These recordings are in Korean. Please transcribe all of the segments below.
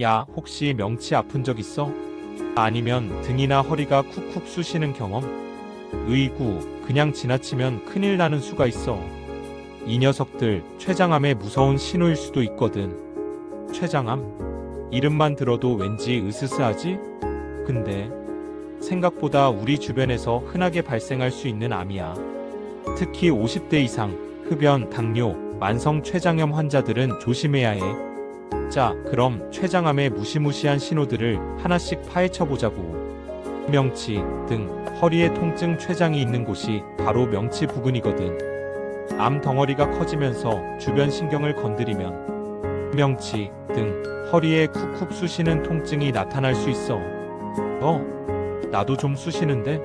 야, 혹시 명치 아픈 적 있어? 아니면 등이나 허리가 쿡쿡 쑤시는 경험? 의구, 그냥 지나치면 큰일 나는 수가 있어. 이 녀석들 췌장암의 무서운 신호일 수도 있거든. 췌장암? 이름만 들어도 왠지 으스스하지? 근데 생각보다 우리 주변에서 흔하게 발생할 수 있는 암이야. 특히 50대 이상 흡연, 당뇨, 만성 췌장염 환자들은 조심해야 해. 자, 그럼 췌장암의 무시무시한 신호들을 하나씩 파헤쳐 보자고. 명치, 등, 허리에 통증 췌장이 있는 곳이 바로 명치 부근이거든. 암 덩어리가 커지면서 주변 신경을 건드리면 명치, 등, 허리에 쿡쿡 쑤시는 통증이 나타날 수 있어. 어, 나도 좀 쑤시는데?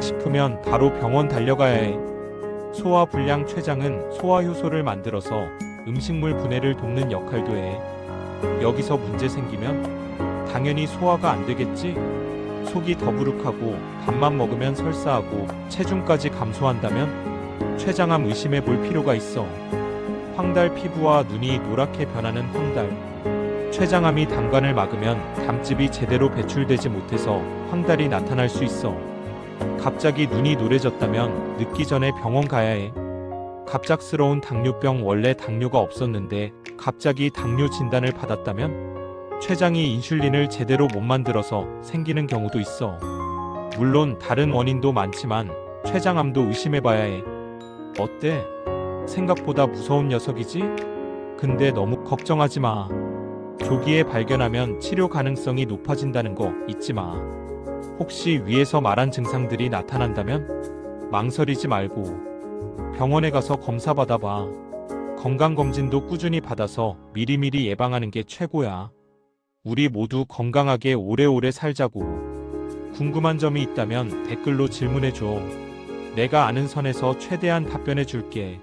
싶으면 바로 병원 달려가야 해. 소화 불량 췌장은 소화 효소를 만들어서 음식물 분해를 돕는 역할도 해. 여기서 문제 생기면 당연히 소화가 안 되겠지? 속이 더부룩하고 밥만 먹으면 설사하고 체중까지 감소한다면 췌장암 의심해 볼 필요가 있어. 황달 피부와 눈이 노랗게 변하는 황달. 췌장암이 담관을 막으면 담즙이 제대로 배출되지 못해서 황달이 나타날 수 있어. 갑자기 눈이 노래졌다면 늦기 전에 병원 가야 해. 갑작스러운 당뇨병 원래 당뇨가 없었는데 갑자기 당뇨 진단을 받았다면 췌장이 인슐린을 제대로 못 만들어서 생기는 경우도 있어. 물론 다른 원인도 많지만 췌장암도 의심해봐야 해. 어때? 생각보다 무서운 녀석이지? 근데 너무 걱정하지 마. 조기에 발견하면 치료 가능성이 높아진다는 거 잊지 마. 혹시 위에서 말한 증상들이 나타난다면 망설이지 말고 병원에 가서 검사 받아봐. 건강검진도 꾸준히 받아서 미리미리 예방하는 게 최고야. 우리 모두 건강하게 오래오래 살자고. 궁금한 점이 있다면 댓글로 질문해줘. 내가 아는 선에서 최대한 답변해 줄게.